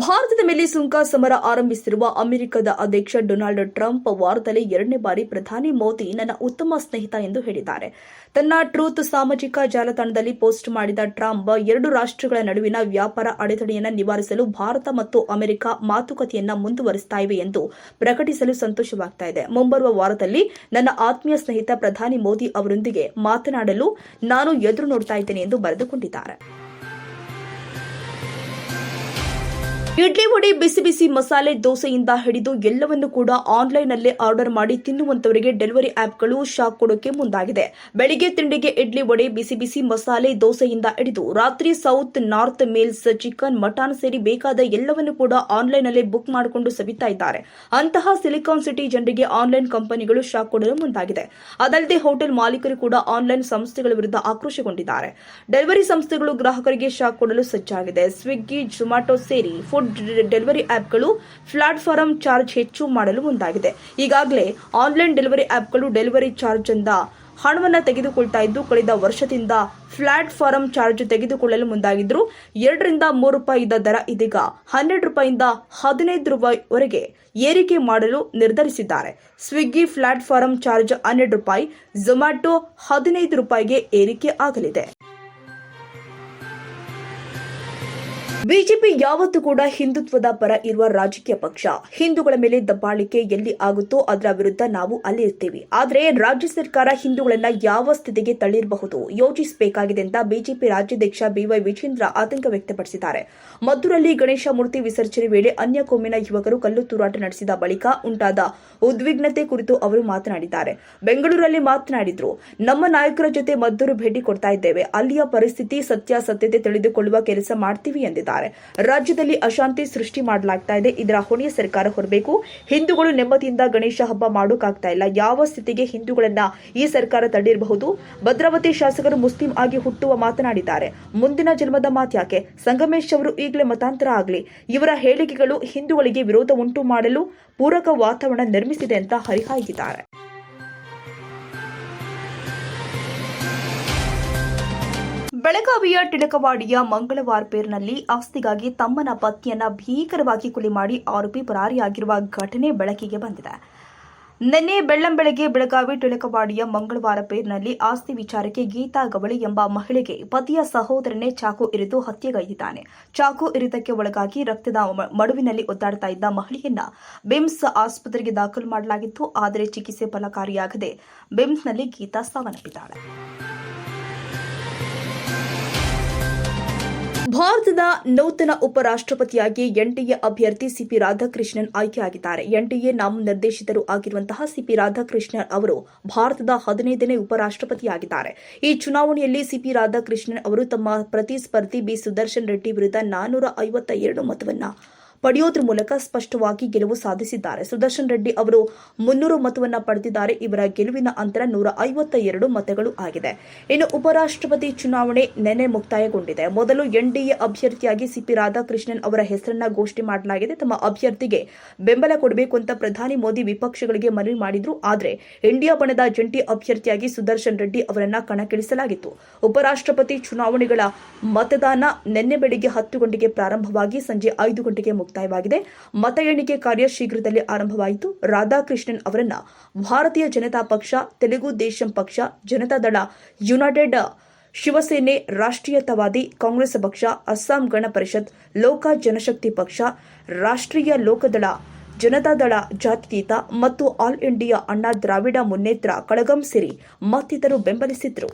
ಭಾರತದ ಮೇಲೆ ಸುಂಕ ಸಮರ ಆರಂಭಿಸಿರುವ ಅಮೆರಿಕದ ಅಧ್ಯಕ್ಷ ಡೊನಾಲ್ಡ್ ಟ್ರಂಪ್ ವಾರದಲ್ಲಿ ಎರಡನೇ ಬಾರಿ ಪ್ರಧಾನಿ ಮೋದಿ ನನ್ನ ಉತ್ತಮ ಸ್ನೇಹಿತ ಎಂದು ಹೇಳಿದ್ದಾರೆ. ತನ್ನ ಟ್ರೂತ್ ಸಾಮಾಜಿಕ ಜಾಲತಾಣದಲ್ಲಿ ಪೋಸ್ಟ್ ಮಾಡಿದ ಟ್ರಂಪ್ ಎರಡು ರಾಷ್ಟ್ರಗಳ ನಡುವಿನ ವ್ಯಾಪಾರ ಅಡೆತಡೆಯನ್ನು ನಿವಾರಿಸಲು ಭಾರತ ಮತ್ತು ಅಮೆರಿಕ ಮಾತುಕತೆಯನ್ನು ಮುಂದುವರಿಸ್ತಾ ಇವೆ ಎಂದು ಪ್ರಕಟಿಸಲು ಸಂತೋಷವಾಗ್ತಾ ಇದೆ. ಮುಂಬರುವ ವಾರದಲ್ಲಿ ನನ್ನ ಆತ್ಮೀಯ ಸ್ನೇಹಿತ ಪ್ರಧಾನಿ ಮೋದಿ ಅವರೊಂದಿಗೆ ಮಾತನಾಡಲು ನಾನು ಎದುರು ನೋಡ್ತಾ ಇದ್ದೇನೆ ಎಂದು ಬರೆದುಕೊಂಡಿದ್ದಾರೆ. ಇಡ್ಲಿ ವಡೆ, ಬಿಸಿ ಬಿಸಿ ಮಸಾಲೆ ದೋಸೆಯಿಂದ ಹಿಡಿದು ಎಲ್ಲವನ್ನು ಕೂಡ ಆನ್ಲೈನ್ನಲ್ಲಿ ಆರ್ಡರ್ ಮಾಡಿ ತಿನ್ನುವಂತವರಿಗೆ ಡೆಲಿವರಿ ಆಪ್ಗಳು ಶಾಕ್ ಕೊಡೋಕೆ ಮುಂದಾಗಿದೆ. ಬೆಳಿಗ್ಗೆ ತಿಂಡಿಗೆ ಇಡ್ಲಿ ವಡೆ, ಬಿಸಿ ಬಿಸಿ ಮಸಾಲೆ ದೋಸೆಯಿಂದ ಹಿಡಿದು ರಾತ್ರಿ south north meals chicken, mutton ಸೇರಿ ಬೇಕಾದ ಎಲ್ಲವನ್ನು ಕೂಡ ಆನ್ಲೈನ್ನಲ್ಲಿ ಬುಕ್ ಮಾಡಿಕೊಂಡು ಸವಿತಾ ಇದ್ದಾರೆ. ಅಂತಹ ಸಿಲಿಕಾನ್ ಸಿಟಿ ಜನರಿಗೆ ಆನ್ಲೈನ್ ಕಂಪನಿಗಳು ಶಾಕ್ ಕೊಡಲು ಮುಂದಾಗಿದೆ. ಅದಲ್ಲದೆ ಹೋಟೆಲ್ ಮಾಲೀಕರು ಕೂಡ ಆನ್ಲೈನ್ ಸಂಸ್ಥೆಗಳ ವಿರುದ್ಧ ಆಕ್ರೋಶಗೊಂಡಿದ್ದಾರೆ. ಡೆಲಿವರಿ ಸಂಸ್ಥೆಗಳು ಗ್ರಾಹಕರಿಗೆ ಶಾಕ್ ಕೊಡಲು ಸಜ್ಜಾಗಿದೆ. ಸ್ವಿಗ್ಗಿ ಜೊಮ್ಯಾಟೊ ಸೇರಿ ಫುಡ್ ಡೆಲಿವರಿ ಆಪ್ಗಳು ಪ್ಲಾಟ್ಫಾರಂ ಚಾರ್ಜ್ ಹೆಚ್ಚು ಮಾಡಲು ಮುಂದಾಗಿದೆ. ಈಗಾಗಲೇ ಆನ್ಲೈನ್ ಡೆಲಿವರಿ ಆಪ್ಗಳು ಡೆಲಿವರಿ ಚಾರ್ಜ್ ಅಂದ ಹಣವನ್ನು ತೆಗೆದುಕೊಳ್ತಾ ಇದ್ದು, ಕಳೆದ ವರ್ಷದಿಂದ ಪ್ಲಾಟ್ಫಾರಂ ಚಾರ್ಜ್ ತೆಗೆದುಕೊಳ್ಳಲು ಮುಂದಾಗಿದ್ರು. ಎರಡರಿಂದ ಮೂರು ರೂಪಾಯಿ ಇದ್ದ ದರ ಇದೀಗ ಹನ್ನೆರಡು ರೂಪಾಯಿಂದ ಹದಿನೈದು ರೂಪಾಯಿವರೆಗೆ ಏರಿಕೆ ಮಾಡಲು ನಿರ್ಧರಿಸಿದ್ದಾರೆ. ಸ್ವಿಗ್ಗಿ ಪ್ಲಾಟ್ಫಾರಂ ಚಾರ್ಜ್ ಹನ್ನೆರಡು ರೂಪಾಯಿ ಝೊಮ್ಯಾಟೊ ಹದಿನೈದು ರೂಪಾಯಿಗೆ ಏರಿಕೆ ಆಗಲಿದೆ. ಬಿಜೆಪಿ ಯಾವತ್ತೂ ಕೂಡ ಹಿಂದುತ್ವದ ಪರ ಇರುವ ರಾಜಕೀಯ ಪಕ್ಷ. ಹಿಂದೂಗಳ ಮೇಲೆ ದಬ್ಬಾಳಿಕೆ ಎಲ್ಲಿ ಆಗುತ್ತೋ ಅದರ ವಿರುದ್ಧ ನಾವು ಅಲ್ಲಿ ಇರ್ತೀವಿ. ಆದರೆ ರಾಜ್ಯ ಸರ್ಕಾರ ಹಿಂದೂಗಳನ್ನ ಯಾವ ಸ್ಥಿತಿಗೆ ತಳ್ಳಿರಬಹುದು? ಯೋಚಿಸಬೇಕಾಗಿದೆ ಅಂತ ಬಿಜೆಪಿ ರಾಜ್ಯಾಧ್ಯಕ್ಷ ಬಿವೈ ವಿಜೇಂದ್ರ ಆತಂಕ ವ್ಯಕ್ತಪಡಿಸಿದ್ದಾರೆ. ಮದ್ದೂರಲ್ಲಿ ಗಣೇಶ ಮೂರ್ತಿ ವಿಸರ್ಜನೆ ವೇಳೆ ಅನ್ಯ ಕೊಮ್ಮಿನ ಯುವಕರು ಕಲ್ಲು ತೂರಾಟ ನಡೆಸಿದ ಬಳಿಕ ಉಂಟಾದ ಉದ್ವಿಗ್ನತೆ ಕುರಿತು ಅವರು ಮಾತನಾಡಿದ್ದಾರೆ. ಬೆಂಗಳೂರಲ್ಲಿ ಮಾತನಾಡಿದ್ರು, ನಮ್ಮ ನಾಯಕರ ಜೊತೆ ಮದ್ದೂರು ಭೇಟಿ ಕೊಡ್ತಾ ಇದ್ದೇವೆ. ಅಲ್ಲಿಯ ಪರಿಸ್ಥಿತಿ ಸತ್ಯಾಸತ್ಯತೆ ತಿಳಿದುಕೊಳ್ಳುವ ಕೆಲಸ ಮಾಡ್ತೀವಿ ಎಂದಿದ್ದಾರೆ. ರಾಜ್ಯದಲ್ಲಿ ಅಶಾಂತಿ ಸೃಷ್ಟಿ ಮಾಡಲಾಗ್ತಾ ಇದೆ. ಇದರ ಹೊಣೆಯ ಸರ್ಕಾರ ಹೊರಬೇಕು. ಹಿಂದೂಗಳು ನೆಮ್ಮದಿಯಿಂದ ಗಣೇಶ ಹಬ್ಬ ಮಾಡೋಕ್ಕಾಗ್ತಾ ಇಲ್ಲ. ಯಾವ ಸ್ಥಿತಿಗೆ ಹಿಂದೂಗಳನ್ನ ಈ ಸರ್ಕಾರ ತಳ್ಳಿರಬಹುದು? ಭದ್ರಾವತಿ ಶಾಸಕರು ಮುಸ್ಲಿಂ ಆಗಿ ಹುಟ್ಟುವ ಮಾತನಾಡಿದ್ದಾರೆ. ಮುಂದಿನ ಜನ್ಮದ ಮಾತ್ಯಾಕೆ ಸಂಗಮೇಶ್ ಅವರು ಈಗಲೇ ಮತಾಂತರ ಆಗಲಿ. ಇವರ ಹೇಳಿಕೆಗಳು ಹಿಂದೂಗಳಿಗೆ ವಿರೋಧ ಉಂಟು ಮಾಡಲು ಪೂರಕ ವಾತಾವರಣ ನಿರ್ಮಿಸಿದೆ ಅಂತ ಹರಿಹಾಯ್ದಿದ್ದಾರೆ. ಬೆಳಗಾವಿಯ ಟಿಳಕವಾಡಿಯ ಮಂಗಳವಾರ್ಪೇರ್ನಲ್ಲಿ ಆಸ್ತಿಗಾಗಿ ತಮ್ಮನ ಪತ್ನಿಯನ್ನ ಭೀಕರವಾಗಿ ಕೊಲೆ ಮಾಡಿ ಆರೋಪಿ ಪರಾರಿಯಾಗಿರುವ ಘಟನೆ ಬೆಳಕಿಗೆ ಬಂದಿದೆ. ನಿನ್ನೆ ಬೆಳ್ಳಂಬೆಳಗ್ಗೆ ಬೆಳಗಾವಿ ಟಿಳಕವಾಡಿಯ ಮಂಗಳವಾರ ಪೇರ್ನಲ್ಲಿ ಆಸ್ತಿ ವಿಚಾರಕ್ಕೆ ಗೀತಾ ಗವಳಿ ಎಂಬ ಮಹಿಳೆಗೆ ಪತಿಯ ಸಹೋದರನೇ ಚಾಕು ಇರಿದು ಹತ್ಯೆಗೈದಿದ್ದಾನೆ. ಚಾಕು ಇರಿತಕ್ಕೆ ಒಳಗಾಗಿ ರಕ್ತದ ಮಡುವಿನಲ್ಲಿ ಒದ್ದಾಡ್ತಾ ಇದ್ದ ಮಹಿಳೆಯನ್ನ ಬಿಮ್ಸ್ ಆಸ್ಪತ್ರೆಗೆ ದಾಖಲು ಮಾಡಲಾಗಿತ್ತು. ಆದರೆ ಚಿಕಿತ್ಸೆ ಫಲಕಾರಿಯಾಗದೆ ಬಿಮ್ಸ್ನಲ್ಲಿ ಗೀತಾ ಸಾವನ್ನಪ್ಪಿದ್ದಾಳೆ. ಭಾರತದ ನೂತನ ಉಪರಾಷ್ಟ್ರಪತಿಯಾಗಿ ಎನ್ಡಿಎ ಅಭ್ಯರ್ಥಿ ಸಿಪಿ ರಾಧಾಕೃಷ್ಣನ್ ಆಯ್ಕೆಯಾಗಿದ್ದಾರೆ. ಎನ್ಡಿಎ ನಾಮನಿರ್ದೇಶಿತರು ಆಗಿರುವಂತಹ ಸಿಪಿ ರಾಧಾಕೃಷ್ಣನ್ ಅವರು ಭಾರತದ ಹದಿನೈದನೇ ಉಪರಾಷ್ಟ್ರಪತಿಯಾಗಿದ್ದಾರೆ. ಈ ಚುನಾವಣೆಯಲ್ಲಿ ಸಿಪಿ ರಾಧಾಕೃಷ್ಣನ್ ಅವರು ತಮ್ಮ ಪ್ರತಿಸ್ಪರ್ಧಿ ಬಿ ಸುದರ್ಶನ್ ರೆಡ್ಡಿ ವಿರುದ್ಧ ನಾನ್ನೂರ ಐವತ್ತ ಎರಡು ಮತವನ್ನ ಪಡೆಯೋದ್ರ ಮೂಲಕ ಸ್ಪಷ್ಟವಾಗಿ ಗೆಲುವು ಸಾಧಿಸಿದ್ದಾರೆ. ಸುದರ್ಶನ್ ರೆಡ್ಡಿ ಅವರು ಮುನ್ನೂರು ಮತವನ್ನು ಪಡೆದಿದ್ದಾರೆ. ಇವರ ಗೆಲುವಿನ ಅಂತರ ನೂರ ಐವತ್ತ ಎರಡು ಮತಗಳು ಆಗಿದೆ. ಇನ್ನು ಉಪರಾಷ್ಟ್ರಪತಿ ಚುನಾವಣೆ ನೆನೆ ಮುಕ್ತಾಯಗೊಂಡಿದೆ. ಮೊದಲು ಎನ್ಡಿಎ ಅಭ್ಯರ್ಥಿಯಾಗಿ ಸಿಪಿ ರಾಧಾಕೃಷ್ಣನ್ ಅವರ ಹೆಸರನ್ನ ಘೋಷಣೆ ಮಾಡಲಾಗಿದೆ. ತಮ್ಮ ಅಭ್ಯರ್ಥಿಗೆ ಬೆಂಬಲ ಕೊಡಬೇಕು ಅಂತ ಪ್ರಧಾನಿ ಮೋದಿ ವಿಪಕ್ಷಗಳಿಗೆ ಮನವಿ ಮಾಡಿದ್ರು. ಆದರೆ ಇಂಡಿಯಾ ಬಣದ ಜಂಟಿ ಅಭ್ಯರ್ಥಿಯಾಗಿ ಸುದರ್ಶನ್ ರೆಡ್ಡಿ ಅವರನ್ನ ಕಣಕ್ಕಿಳಿಸಲಾಗಿತ್ತು. ಉಪರಾಷ್ಟ್ರಪತಿ ಚುನಾವಣೆಗಳ ಮತದಾನ ನಿನ್ನೆ ಬೆಳಿಗ್ಗೆ ಹತ್ತು ಗಂಟೆಗೆ ಪ್ರಾರಂಭವಾಗಿ ಸಂಜೆ ಐದು ಗಂಟೆಗೆ ಮುಕ್ತಾಯವಾಗಿದೆ. ಮತ ಎಣಿಕೆ ಕಾರ್ಯ ಶೀಘ್ರದಲ್ಲೇ ಆರಂಭವಾಯಿತು. ರಾಧಾಕೃಷ್ಣನ್ ಅವರನ್ನ ಭಾರತೀಯ ಜನತಾ ಪಕ್ಷ, ತೆಲುಗು ದೇಶಂ ಪಕ್ಷ ಜನತಾದಳ ಯುನೈಟೆಡ್ ಶಿವಸೇನೆ, ರಾಷ್ಟ್ರೀಯತಾವಾದಿ, ಕಾಂಗ್ರೆಸ್ ಪಕ್ಷ, ಅಸ್ಸಾಂ ಗಣ ಪರಿಷತ್, ಲೋಕ ಜನಶಕ್ತಿ ಪಕ್ಷ, ರಾಷ್ಟ್ರೀಯ ಲೋಕದಳ ಜನತಾದಳ ಜಾತ್ಯತೀತ ಮತ್ತು ಆಲ್ ಇಂಡಿಯಾ ಅಣ್ಣಾ ದ್ರಾವಿಡ ಮುನ್ನೇತ್ರ ಕಳಗಂ ಸಿರಿ ಮತ್ತಿತರು ಬೆಂಬಲಿಸಿದ್ರು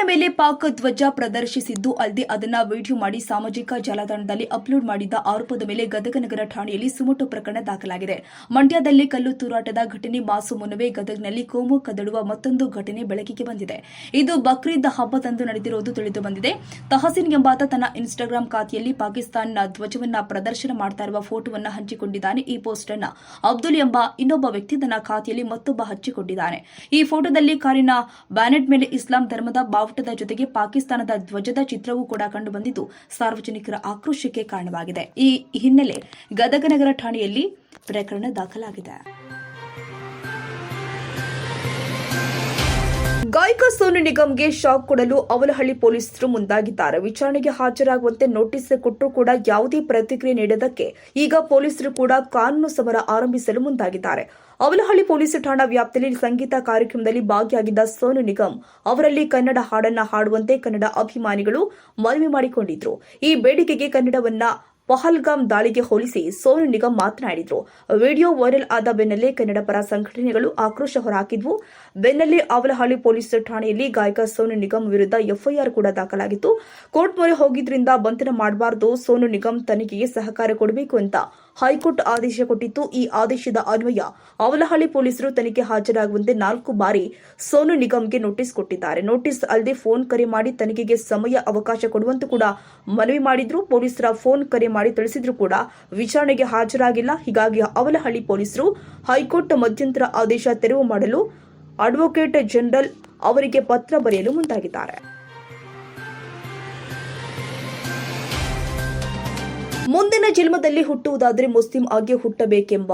ಕಾರಿನ ಮೇಲೆ ಪಾಕ್ ಧ್ವಜ ಪ್ರದರ್ಶಿಸಿದ್ದು ಅಲ್ಲದೆ ಅದನ್ನ ವಿಡಿಯೋ ಮಾಡಿ ಸಾಮಾಜಿಕ ಜಾಲತಾಣದಲ್ಲಿ ಅಪ್ಲೋಡ್ ಮಾಡಿದ್ದ ಆರೋಪದ ಮೇಲೆ ಗದಗ ನಗರ ಠಾಣೆಯಲ್ಲಿ ಸುಮಟು ಪ್ರಕರಣ ದಾಖಲಾಗಿದೆ. ಮಂಡ್ಯದಲ್ಲಿ ಕಲ್ಲು ತೂರಾಟದ ಘಟನೆ ಮಾಸು ಮುನ್ನವೇ ಗದಗ್ನಲ್ಲಿ ಕೋಮು ಕದಡುವ ಮತ್ತೊಂದು ಘಟನೆ ಬೆಳಕಿಗೆ ಬಂದಿದೆ. ಇದು ಬಕ್ರೀದ್ ಹಬ್ಬದಂದು ನಡೆದಿರುವುದು ತಿಳಿದು ಬಂದಿದೆ. ತಹಸೀನ್ ಎಂಬಾತ ತನ್ನ ಇನ್ಸ್ಟಾಗ್ರಾಂ ಖಾತೆಯಲ್ಲಿ ಪಾಕಿಸ್ತಾನ ಧ್ವಜವನ್ನ ಪ್ರದರ್ಶನ ಮಾಡ್ತಾ ಇರುವ ಫೋಟೋವನ್ನ ಹಂಚಿಕೊಂಡಿದ್ದಾನೆ. ಈ ಪೋಸ್ಟ್ ಅನ್ನ ಅಬ್ದುಲ್ ಎಂಬ ಇನ್ನೊಬ್ಬ ವ್ಯಕ್ತಿ ತನ್ನ ಖಾತೆಯಲ್ಲಿ ಮತ್ತೊಬ್ಬ ಹಂಚಿಕೊಂಡಿದ್ದಾನೆ ಈ ಫೋಟೋದಲ್ಲಿ ಕಾರಿನ ಬ್ಯಾನೆಟ್ ಮೇಲೆ ಇಸ್ಲಾಂ ಧರ್ಮದ ಬಾವುಟದ ಜೊತೆಗೆ ಪಾಕಿಸ್ತಾನದ ಧ್ವಜದ ಚಿತ್ರವೂ ಕೂಡ ಕಂಡುಬಂದಿದ್ದು ಸಾರ್ವಜನಿಕರ ಆಕ್ರೋಶಕ್ಕೆ ಕಾರಣವಾಗಿದೆ. ಈ ಹಿನ್ನೆಲೆ ಗದಗ ನಗರ ಠಾಣೆಯಲ್ಲಿ ಪ್ರಕರಣ ದಾಖಲಾಗಿದೆ. ಗಾಯಕ ಸೋನು ನಿಗಮ್ಗೆ ಶಾಕ್ ಕೊಡಲು ಅವಲಹಳ್ಳಿ ಪೊಲೀಸರು ಮುಂದಾಗಿದ್ದಾರೆ. ವಿಚಾರಣೆಗೆ ಹಾಜರಾಗುವಂತೆ ನೋಟಿಸ್ ಕೊಟ್ಟರೂ ಕೂಡ ಯಾವುದೇ ಪ್ರತಿಕ್ರಿಯೆ ನೀಡದಕ್ಕೆ ಈಗ ಪೊಲೀಸರು ಕೂಡ ಕಾನೂನು ಸಮರ ಆರಂಭಿಸಲು ಮುಂದಾಗಿದ್ದಾರೆ. ಅವಲಹಳ್ಳಿ ಪೊಲೀಸ್ ಠಾಣಾ ವ್ಯಾಪ್ತಿಯಲ್ಲಿ ಸಂಗೀತ ಕಾರ್ಯಕ್ರಮದಲ್ಲಿ ಭಾಗಿಯಾಗಿದ್ದ ಸೋನು ನಿಗಮ್ ಅವರಲ್ಲಿ ಕನ್ನಡ ಹಾಡನ್ನ ಹಾಡುವಂತೆ ಕನ್ನಡ ಅಭಿಮಾನಿಗಳು ಮನವಿ ಮಾಡಿಕೊಂಡಿದ್ರು. ಈ ಬೇಡಿಕೆಗೆ ಕನ್ನಡವನ್ನ ಪಹಲ್ಗಾಮ್ ದಾಳಿಗೆ ಹೋಲಿಸಿ ಸೋನು ನಿಗಮ್ ಮಾತನಾಡಿದ್ರು. ವಿಡಿಯೋ ವೈರಲ್ ಆದ ಬೆನ್ನಲ್ಲೇ ಕನ್ನಡ ಪರ ಸಂಘಟನೆಗಳು ಆಕ್ರೋಶ ಹೊರಹಾಕಿದ್ವು. ಬೆನ್ನಲ್ಲೇ ಅವಲಹಳ್ಳಿ ಪೊಲೀಸ್ ಠಾಣೆಯಲ್ಲಿ ಗಾಯಕ ಸೋನು ನಿಗಮ್ ವಿರುದ್ಧ ಎಫ್ಐಆರ್ ಕೂಡ ದಾಖಲಾಗಿತ್ತು. ಕೋರ್ಟ್ ಮೊರೆ ಹೋಗಿದ್ರಿಂದ ಬಂಧನ ಮಾಡಬಾರದು. ಸೋನು ನಿಗಮ್ ತನಿಖೆಗೆ ಸಹಕಾರ ಕೊಡಬೇಕು ಅಂತ ಹೈಕೋರ್ಟ್ ಆದೇಶ ಕೊಟ್ಟಿತ್ತು. ಈ ಆದೇಶದ ಅನ್ವಯ ಅವಲಹಳ್ಳಿ ಪೊಲೀಸರು ತನಿಖೆ ಹಾಜರಾಗುವಂತೆ ನಾಲ್ಕು ಬಾರಿ ಸೋನು ನಿಗಮ್ಗೆ ನೋಟಿಸ್ ಕೊಟ್ಟಿದ್ದಾರೆ. ನೋಟಿಸ್ ಅಲ್ಲದೆ ಫೋನ್ ಕರೆ ಮಾಡಿ ತನಿಖೆಗೆ ಸಮಯ, ಅವಕಾಶ ಕೊಡುವಂತೆ ಕೂಡ ಮನವಿ ಮಾಡಿದ್ರು. ಪೊಲೀಸರ ಫೋನ್ ಕರೆ ಮಾಡಿ ತಿಳಿಸಿದ್ರು ಕೂಡ ವಿಚಾರಣೆಗೆ ಹಾಜರಾಗಿಲ್ಲ. ಹೀಗಾಗಿ ಅವಲಹಳ್ಳಿ ಪೊಲೀಸರು ಹೈಕೋರ್ಟ್ ಮಧ್ಯಂತರ ಆದೇಶ ತೆರವು ಮಾಡಲು ಅಡ್ವೊಕೇಟ್ ಜನರಲ್ ಅವರಿಗೆ ಪತ್ರ ಬರೆಯಲು ಮುಂದಾಗಿದ್ದಾರೆ. ಮುಂದಿನ ಜನ್ಮದಲ್ಲಿ ಹುಟ್ಟುವುದಾದರೆ ಮುಸ್ಲಿಂ ಆಗಿ ಹುಟ್ಟಬೇಕೆಂಬ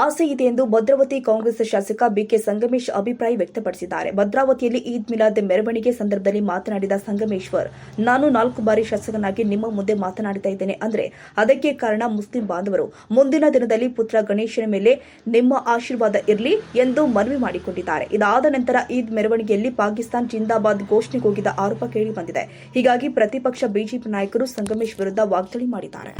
ಆಸೆ ಇದೆ ಎಂದು ಭದ್ರಾವತಿ ಕಾಂಗ್ರೆಸ್ ಶಾಸಕ ಬಿಕೆ ಸಂಗಮೇಶ್ ಅಭಿಪ್ರಾಯ ವ್ಯಕ್ತಪಡಿಸಿದ್ದಾರೆ. ಭದ್ರಾವತಿಯಲ್ಲಿ ಈದ್ ಮಿಲಾದ್ ಮೆರವಣಿಗೆ ಸಂದರ್ಭದಲ್ಲಿ ಮಾತನಾಡಿದ ಸಂಗಮೇಶ್ವರ್, ನಾನು ನಾಲ್ಕು ಬಾರಿ ಶಾಸಕನಾಗಿ ನಿಮ್ಮ ಮುಂದೆ ಮಾತನಾಡ್ತಾ ಇದ್ದೇನೆ. ಅಂದ್ರೆ ಅದಕ್ಕೆ ಕಾರಣ ಮುಸ್ಲಿಂ ಬಾಂಧವರು. ಮುಂದಿನ ದಿನದಲ್ಲಿ ಪುತ್ರ ಗಣೇಶನ ಮೇಲೆ ನಿಮ್ಮ ಆಶೀರ್ವಾದ ಇರಲಿ ಎಂದು ಮನವಿ ಮಾಡಿಕೊಂಡಿದ್ದಾರೆ. ಇದಾದ ನಂತರ ಈದ್ ಮೆರವಣಿಗೆಯಲ್ಲಿ ಪಾಕಿಸ್ತಾನ್ ಜಿಂದಾಬಾದ್ ಘೋಷಣೆ ಕೂಗಿದ ಆರೋಪ ಕೇಳಿ ಬಂದಿದೆ ಹೀಗಾಗಿ ಪ್ರತಿಪಕ್ಷ ಬಿಜೆಪಿ ನಾಯಕರು ಸಂಗಮೇಶ್ ವಿರುದ್ಧ ವಾಗ್ದಾಳಿ ಮಾಡಿದ್ದಾರೆ.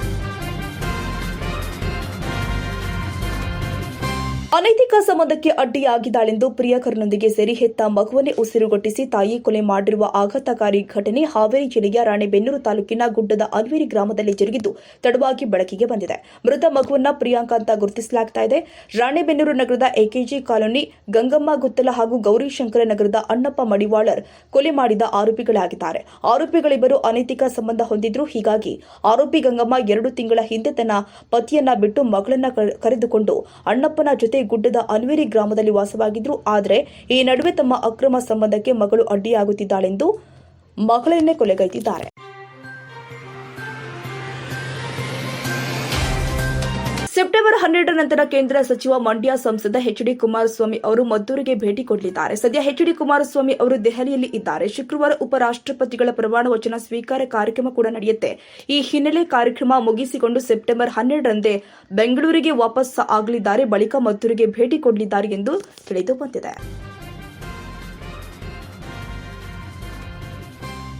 ಅನೈತಿಕ ಸಂಬಂಧಕ್ಕೆ ಅಡ್ಡಿಯಾಗಿದ್ದಾಳೆಂದು ಪ್ರಿಯಕರನೊಂದಿಗೆ ಸೇರಿ ಹೆತ್ತ ಮಗುವನ್ನೇ ಉಸಿರುಗಟ್ಟಿಸಿ ತಾಯಿ ಕೊಲೆ ಮಾಡಿರುವ ಆಘಾತಕಾರಿ ಘಟನೆ ಹಾವೇರಿ ಜಿಲ್ಲೆಯ ರಾಣೆಬೆನ್ನೂರು ತಾಲೂಕಿನ ಗುಡ್ಡದ ಅನ್ವೇರಿ ಗ್ರಾಮದಲ್ಲಿ ಜರುಗಿದ್ದು, ತಡವಾಗಿ ಬೆಳಕಿಗೆ ಬಂದಿದೆ. ಮೃತ ಮಗುವನ್ನ ಪ್ರಿಯಾಂಕಾ ಅಂತ ಗುರುತಿಸಲಾಗ್ತಾ ಇದೆ. ರಾಣೆಬೆನ್ನೂರು ನಗರದ ಎಕೆಜಿ ಕಾಲೋನಿ, ಗಂಗಮ್ಮ ಗುತ್ತಲ ಹಾಗೂ ಗೌರಿಶಂಕರ ನಗರದ ಅಣ್ಣಪ್ಪ ಮಡಿವಾಳರ್ ಕೊಲೆ ಮಾಡಿದ ಆರೋಪಿಗಳಾಗಿದ್ದಾರೆ. ಆರೋಪಿಗಳಿಬ್ಬರು ಅನೈತಿಕ ಸಂಬಂಧ ಹೊಂದಿದ್ರು. ಹೀಗಾಗಿ ಆರೋಪಿ ಗಂಗಮ್ಮ ಎರಡು ತಿಂಗಳ ಹಿಂದೆ ತನ್ನ ಪತಿಯನ್ನ ಬಿಟ್ಟು ಮಗಳನ್ನ ಕರೆದುಕೊಂಡು ಅಣ್ಣಪ್ಪನ ಜೊತೆ ಗುಡ್ಡದ ಅನ್ವೇರಿ ಗ್ರಾಮದಲ್ಲಿ ವಾಸವಾಗಿದ್ರು. ಆದರೆ ಈ ನಡುವೆ ತಮ್ಮ ಅಕ್ರಮ ಸಂಬಂಧಕ್ಕೆ ಮಗಳು ಅಡ್ಡಿಯಾಗುತ್ತಿದ್ದಾಳೆಂದು ಮಗಳನ್ನೇ ಕೊಲೆಗೈದಿದ್ದಾರೆ. ಸೆಪ್ಟೆಂಬರ್ ಹನ್ನೆರಡರ ನಂತರ ಕೇಂದ್ರ ಸಚಿವ ಮಂಡ್ಯ ಸಂಸದ ಎಚ್ ಡಿ ಕುಮಾರಸ್ವಾಮಿ ಅವರು ಮದ್ದೂರಿಗೆ ಭೇಟಿ ಕೊಡಲಿದ್ದಾರೆ. ಸದ್ಯ ಎಚ್ ಡಿ ಕುಮಾರಸ್ವಾಮಿ ಅವರು ದೆಹಲಿಯಲ್ಲಿ ಇದ್ದಾರೆ. ಶುಕ್ರವಾರ ಉಪರಾಷ್ಟ್ರಪತಿಗಳ ಪ್ರಮಾಣ ವಚನ ಸ್ವೀಕಾರ ಕಾರ್ಯಕ್ರಮ ಕೂಡ ನಡೆಯುತ್ತೆ. ಈ ಹಿನ್ನೆಲೆ ಕಾರ್ಯಕ್ರಮ ಮುಗಿಸಿಕೊಂಡು ಸೆಪ್ಟೆಂಬರ್ ಹನ್ನೆರಡರಂದೇ ಬೆಂಗಳೂರಿಗೆ ವಾಪಸ್ ಆಗಲಿದ್ದಾರೆ. ಬಳಿಕ ಮದ್ದೂರಿಗೆ ಭೇಟಿ ಕೊಡಲಿದ್ದಾರೆ ಎಂದು ತಿಳಿದು ಬಂದಿದೆ.